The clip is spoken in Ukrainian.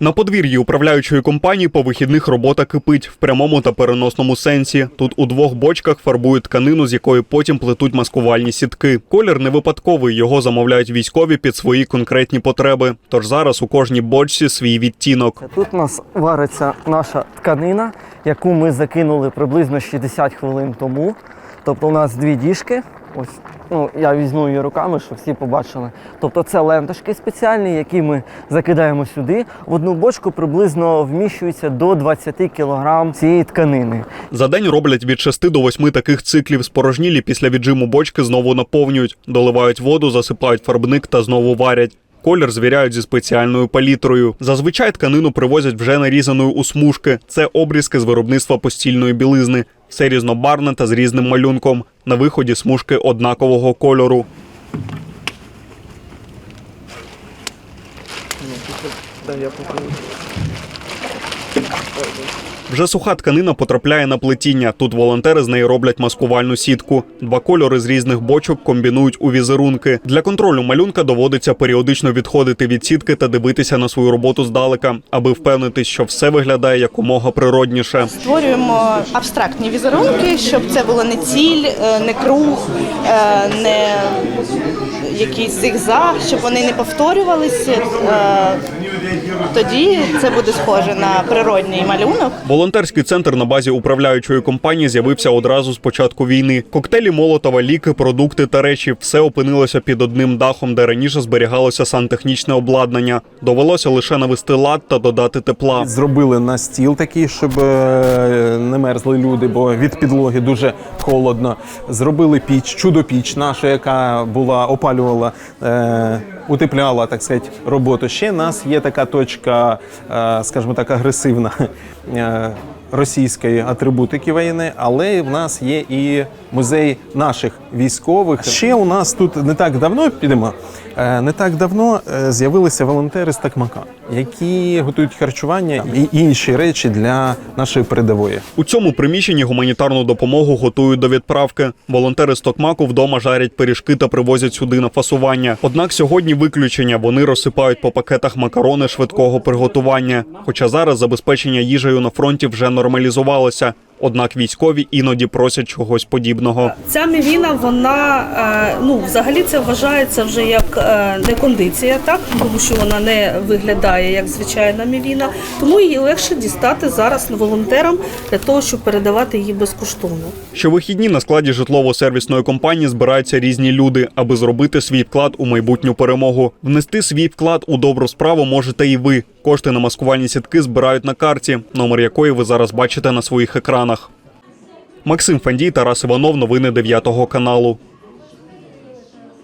На подвір'ї управляючої компанії по вихідних робота кипить в прямому та переносному сенсі. Тут у двох бочках фарбують тканину, з якої потім плетуть маскувальні сітки. Колір не випадковий, його замовляють військові під свої конкретні потреби. Тож зараз у кожній бочці свій відтінок. Тут у нас вариться наша тканина, яку ми закинули приблизно 60 хвилин тому. Тобто у нас дві діжки. Ось ну я візьму її руками, щоб всі побачили. Тобто це ленточки спеціальні, які ми закидаємо сюди. В одну бочку приблизно вміщується до 20 кг цієї тканини. За день роблять від 6 до 8 таких циклів. Спорожнілі після віджиму бочки знову наповнюють, доливають воду, засипають фарбник та знову варять. Колір звіряють зі спеціальною палітрою. Зазвичай тканину привозять вже нарізаною у смужки. Це обрізки з виробництва постільної білизни. Все різнобарне та з різним малюнком. На виході смужки однакового кольору. Вже суха тканина потрапляє на плетіння. Тут волонтери з неї роблять маскувальну сітку. Два кольори з різних бочок комбінують у візерунки. Для контролю малюнка доводиться періодично відходити від сітки та дивитися на свою роботу здалека, аби впевнитись, що все виглядає якомога природніше. Створюємо абстрактні візерунки, щоб це було не ціль, е, не круг, е, не якийсь зигзаг, щоб вони не повторювалися. Тоді це буде схоже на природній малюнок. Волонтерський центр на базі управляючої компанії з'явився одразу з початку війни. Коктейлі Молотова, ліки, продукти та речі все опинилося під одним дахом, де раніше зберігалося сантехнічне обладнання. Довелося лише навести лад та додати тепла. Зробили на стіл такий, щоб е, не мерзли люди, бо від підлоги дуже холодно. Зробили піч, чудо-піч наша, яка була опалювала, е, утепляла, так сказати, роботу. Ще в нас є така точка, е, скажімо так, агресивна. Е, Російської атрибутики воєнної, але в нас є і музей наших військових. Ще у нас тут не так давно підемо. е, Не так давно е, з'явилися волонтери з Такмака, які готують харчування і інші речі для нашої передової. У цьому приміщенні гуманітарну допомогу готують до відправки. Волонтери з Токмаку вдома жарять пиріжки та привозять сюди на фасування. Однак сьогодні виключення вони розсипають по пакетах макарони швидкого приготування. Хоча зараз забезпечення їжею на фронті вже нормалізувалося. Однак військові іноді просять чогось подібного. Ця мівіна, вона е, ну взагалі це вважається вже як е, не кондиція, так тому що вона не виглядає як звичайна мівіна, тому її легше дістати зараз волонтерам для того, щоб передавати її безкоштовно. Щовихідні на складі житлово-сервісної компанії збираються різні люди, аби зробити свій вклад у майбутню перемогу. Внести свій вклад у добру справу можете і ви. Кошти на маскувальні сітки збирають на карті, номер якої ви зараз бачите на своїх екранах. Максим Фандій, Тарас Іванов, новини 9 каналу.